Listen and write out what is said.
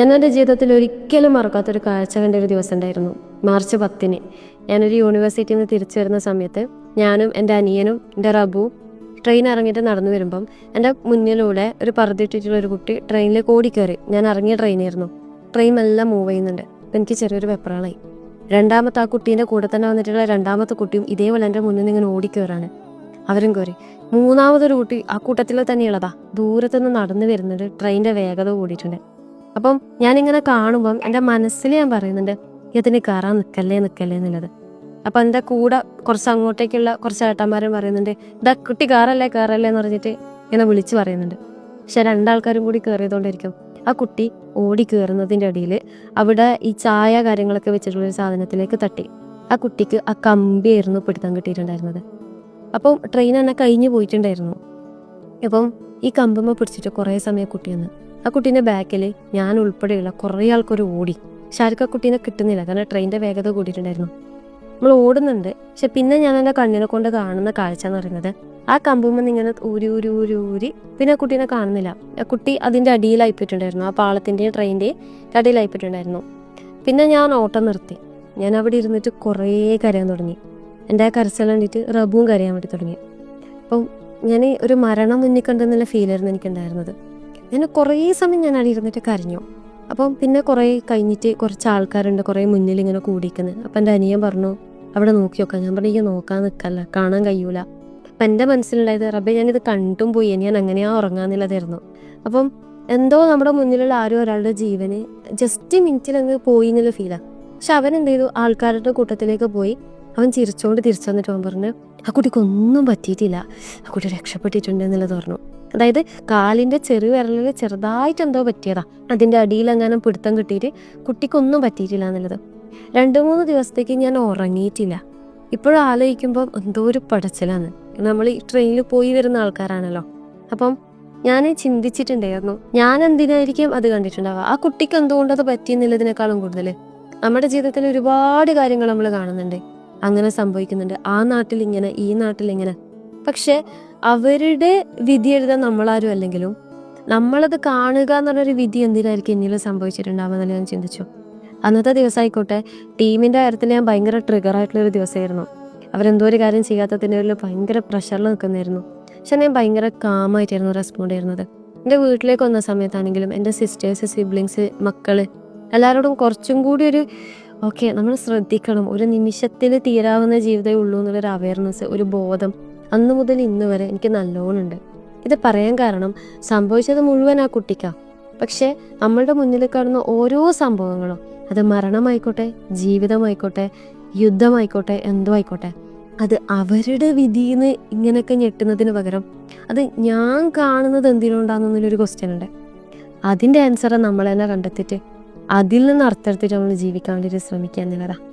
ഞാൻ എന്റെ ജീവിതത്തിൽ ഒരിക്കലും മറക്കാത്തൊരു കാഴ്ച കണ്ട ഒരു ദിവസം ഉണ്ടായിരുന്നു. മാർച്ച് പത്തിന്. ഞാനൊരു യൂണിവേഴ്സിറ്റിയിൽ നിന്ന് തിരിച്ചു വരുന്ന സമയത്ത് ഞാനും എന്റെ അനിയനും എന്റെ റബു ട്രെയിൻ ഇറങ്ങിയിട്ട് നടന്നു വരുമ്പം എന്റെ മുന്നിലൂടെ ഒരു പറതിട്ടിട്ടുള്ള ഒരു കുട്ടി ട്രെയിനിലേക്ക് ഓടിക്കയറി. ഞാൻ ഇറങ്ങിയ ട്രെയിനായിരുന്നു. ട്രെയിൻ എല്ലാം മൂവ് ചെയ്യുന്നുണ്ട്. അപ്പം എനിക്ക് ചെറിയൊരു വെപ്രാളായി. രണ്ടാമത്തെ ആ കുട്ടീന്റെ കൂടെ തന്നെ വന്നിട്ടുള്ള രണ്ടാമത്തെ കുട്ടിയും ഇതേപോലെ എന്റെ മുന്നിൽ നിന്ന് ഇങ്ങനെ ഓടിക്കയറാണ്. അവരും കയറി. മൂന്നാമതൊരു കുട്ടി ആ കൂട്ടത്തിൽ തന്നെയുള്ളതാ. ദൂരത്തുനിന്ന് നടന്നു വരുന്നുണ്ട് ട്രെയിനിന്റെ വേഗത കൂടിയിട്ടുണ്ട്. അപ്പം ഞാനിങ്ങനെ കാണുമ്പം എന്റെ മനസ്സിൽ ഞാൻ പറയുന്നുണ്ട് ഇതിന് കയറാൻ നിൽക്കല്ലേ നിൽക്കല്ലേ എന്നുള്ളത്. അപ്പം എന്റെ കൂടെ കുറച്ച് അങ്ങോട്ടേക്കുള്ള കുറച്ച് ഏട്ടന്മാരും പറയുന്നുണ്ട് ഇതാ കുട്ടി കയറല്ലേ കയറല്ലേ എന്ന് പറഞ്ഞിട്ട് ഇങ്ങനെ വിളിച്ച് പറയുന്നുണ്ട്. പക്ഷെ രണ്ടാൾക്കാരും കൂടി കയറിയതുകൊണ്ടിരിക്കും ആ കുട്ടി ഓടി കയറുന്നതിന്റെ ഇടയിൽ അവിടെ ഈ ചായ കാര്യങ്ങളൊക്കെ വെച്ചിട്ടുള്ള ഒരു സാധനത്തിലേക്ക് തട്ടി. ആ കുട്ടിക്ക് ആ കമ്പിയായിരുന്നു പിടുത്തം കിട്ടിയിട്ടുണ്ടായിരുന്നത്. അപ്പം ട്രെയിൻ തന്നെ കഴിഞ്ഞു പോയിട്ടുണ്ടായിരുന്നു. അപ്പം ഈ കമ്പുമ്പോൾ പിടിച്ചിട്ട് കുറേ സമയം കുട്ടി വന്ന് ആ കുട്ടീന്റെ ബാക്കിൽ ഞാൻ ഉൾപ്പെടെയുള്ള കുറേ ആൾക്കാർ ഓടി. പക്ഷെ ആ കുട്ടീനെ കിട്ടുന്നില്ല. കാരണം ട്രെയിനിന്റെ വേഗത കൂടിയിട്ടുണ്ടായിരുന്നു. നമ്മൾ ഓടുന്നുണ്ട്. പക്ഷെ പിന്നെ ഞാൻ എന്റെ കണ്ണിനെ കൊണ്ട് കാണുന്ന കാഴ്ച എന്ന് പറയുന്നത് ആ കമ്പുമ്പോൾ ഇങ്ങനെ ഊരി ഊരി ഊരി ഊരി പിന്നെ ആ കുട്ടീനെ കാണുന്നില്ല. ആ കുട്ടി അതിന്റെ അടിയിലായിപ്പോയിട്ടുണ്ടായിരുന്നു ആ പാളത്തിന്റെയും ട്രെയിനിന്റെയും അടിയിലായിപ്പോയിട്ടുണ്ടായിരുന്നു പിന്നെ ഞാൻ ഓട്ടം നിർത്തി. ഞാൻ അവിടെ ഇരുന്നിട്ട് കുറേ കരയാൻ തുടങ്ങി. എന്റെ ആ കരച്ചിൽ കണ്ടിട്ട് റബുവും കരയാൻ വേണ്ടി തുടങ്ങി. അപ്പം ഞാൻ ഒരു മരണം മുന്നിൽ കണ്ടെന്നുള്ള ഫീലായിരുന്നു എനിക്കുണ്ടായിരുന്നത്. ഞാൻ കുറേ സമയം ഞാൻ അവിടെ ഇരുന്നിട്ട് കരഞ്ഞു. അപ്പം പിന്നെ കുറേ കഴിഞ്ഞിട്ട് കുറച്ച് ആൾക്കാരുണ്ട് കുറേ മുന്നിൽ ഇങ്ങനെ കൂടിക്കുന്നത് അപ്പം എന്റെ അനിയൻ പറഞ്ഞു അവിടെ നോക്കി നോക്കാം. ഞാൻ പറഞ്ഞു ഈ നോക്കാൻ നിൽക്കല്ല കാണാൻ കഴിയൂല. അപ്പം എന്റെ മനസ്സിലുണ്ടായത് റബ്ബെ ഞാനിത് കണ്ടും പോയി ഞാൻ അങ്ങനെയാ ഉറങ്ങാന്നുള്ളതായിരുന്നു അപ്പം എന്തോ നമ്മുടെ മുന്നിലുള്ള ആരും ഒരാളുടെ ജീവന് ജസ്റ്റ് മിനിറ്റിൽ അങ്ങ് പോയി എന്നുള്ള ഫീലാണ് പക്ഷെ അവൻ എന്ത് ചെയ്തു? ആൾക്കാരുടെ കൂട്ടത്തിലേക്ക് പോയി. അവൻ ചിരിച്ചോണ്ട് തിരിച്ചു വന്നിട്ട് അവൻ പറഞ്ഞു ആ കുട്ടിക്കൊന്നും പറ്റിയിട്ടില്ല. ആ കുട്ടി രക്ഷപ്പെട്ടിട്ടുണ്ട് എന്നുള്ളത് പറഞ്ഞു അതായത് കാലിന്റെ ചെറു വിരലിൽ ചെറുതായിട്ട് എന്തോ പറ്റിയതാ. അതിന്റെ അടിയിലെങ്ങാനും പിടുത്തം കിട്ടിയിട്ട് കുട്ടിക്കൊന്നും പറ്റിയിട്ടില്ല എന്നുള്ളത്. രണ്ട് മൂന്ന് ദിവസത്തേക്ക് ഞാൻ ഉറങ്ങിയിട്ടില്ല. ഇപ്പോഴും ആലോചിക്കുമ്പോൾ എന്തോ ഒരു പടച്ചിലാണ്. നമ്മൾ ഈ ട്രെയിനിൽ പോയി വരുന്ന ആൾക്കാരാണല്ലോ. അപ്പം ഞാൻ ചിന്തിച്ചിട്ടുണ്ടായിരുന്നു ഞാൻ എന്തിനായിരിക്കും അത് കണ്ടിട്ടുണ്ടാവുക? ആ കുട്ടിക്ക് എന്തുകൊണ്ട് അത് പറ്റിയെന്നുള്ളതിനേക്കാളും കൂടുതൽ നമ്മുടെ ജീവിതത്തിൽ ഒരുപാട് കാര്യങ്ങൾ നമ്മൾ കാണുന്നുണ്ട്. അങ്ങനെ സംഭവിക്കുന്നുണ്ട്. ആ നാട്ടിൽ ഇങ്ങനെ ഈ നാട്ടിൽ ഇങ്ങനെ പക്ഷെ അവരുടെ വിധി എഴുതാൻ നമ്മളാരും അല്ലെങ്കിലും നമ്മളത് കാണുക എന്ന് എന്നുള്ളൊരു വിധി എന്തിനായിരിക്കും എന്നിൽ സംഭവിച്ചിട്ടുണ്ടാവുന്ന ഞാൻ ചിന്തിച്ചു. അന്നത്തെ ദിവസമായിക്കോട്ടെ ടീമിന്റെ കാര്യത്തിൽ ഞാൻ ഭയങ്കര ട്രിഗർ ആയിട്ടുള്ളൊരു ദിവസമായിരുന്നു. അവരെന്തോ ഒരു കാര്യം ചെയ്യാത്തതിന്റെ ഒരു ഭയങ്കര പ്രഷറിൽ നിൽക്കുന്നായിരുന്നു. പക്ഷെ ഞാൻ ഭയങ്കര കാമായിട്ടായിരുന്നു റെസ്പോണ്ട് ചെയ്യുന്നത്. എന്റെ വീട്ടിലേക്ക് വന്ന സമയത്താണെങ്കിലും എന്റെ സിസ്റ്റേഴ്സ് സിബ്ലിങ്സ് മക്കൾ എല്ലാവരോടും കുറച്ചും കൂടി ഒരു ഓക്കെ നമ്മൾ ശ്രദ്ധിക്കണം. ഒരു നിമിഷത്തിൽ തീരാവുന്ന ജീവിതമേ ഉള്ളൂ എന്നുള്ളൊരു അവയർനെസ് ഒരു ബോധം അന്ന് മുതൽ ഇന്ന് വരെ എനിക്ക് നല്ലോണമുണ്ട്. ഇത് പറയാൻ കാരണം സംഭവിച്ചത് മുഴുവൻ ആ കുട്ടിക്കാം. പക്ഷേ നമ്മളുടെ മുന്നിൽ കാണുന്ന ഓരോ സംഭവങ്ങളും അത് മരണമായിക്കോട്ടെ ജീവിതമായിക്കോട്ടെ യുദ്ധമായിക്കോട്ടെ എന്തോ ആയിക്കോട്ടെ അത് അവരുടെ വിധിന്ന് ഇങ്ങനെയൊക്കെ ഞെട്ടുന്നതിന് പകരം അത് ഞാൻ കാണുന്നത് എന്തിനുണ്ടാകുന്നൊരു ക്വസ്റ്റ്യൻ ഉണ്ട്. അതിന്റെ ആൻസർ നമ്മൾ തന്നെ കണ്ടെത്തിയിട്ട് അതിൽ നിന്ന് അർത്ഥമെടുത്തിട്ട് നമ്മൾ ജീവിക്കാൻ വേണ്ടിയിട്ട് ശ്രമിക്കുക എന്നുള്ളതാണ്